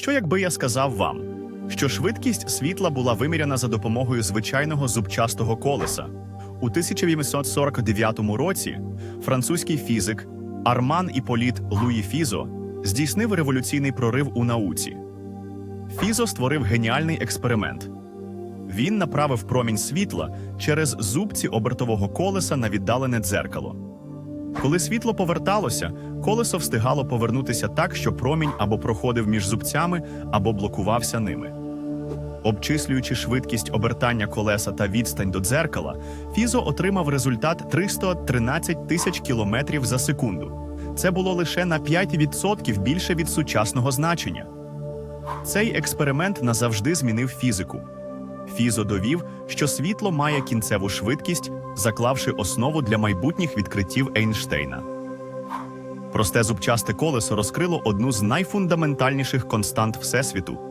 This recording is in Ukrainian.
Що якби я сказав вам, що швидкість світла була виміряна за допомогою звичайного зубчастого колеса? У 1849 році французький фізик Арман Іполіт Луї Фізо здійснив революційний прорив у науці. Фізо створив геніальний експеримент. Він направив промінь світла через зубці обертового колеса на віддалене дзеркало. Коли світло поверталося, колесо встигало повернутися так, що промінь або проходив між зубцями, або блокувався ними. Обчислюючи швидкість обертання колеса та відстань до дзеркала, Фізо отримав результат 313 тисяч кілометрів за секунду. Це було лише на 5% більше від сучасного значення. Цей експеримент назавжди змінив фізику. Фізо довів, що світло має кінцеву швидкість, заклавши основу для майбутніх відкриттів Ейнштейна. Просте зубчасте колесо розкрило одну з найфундаментальніших констант Всесвіту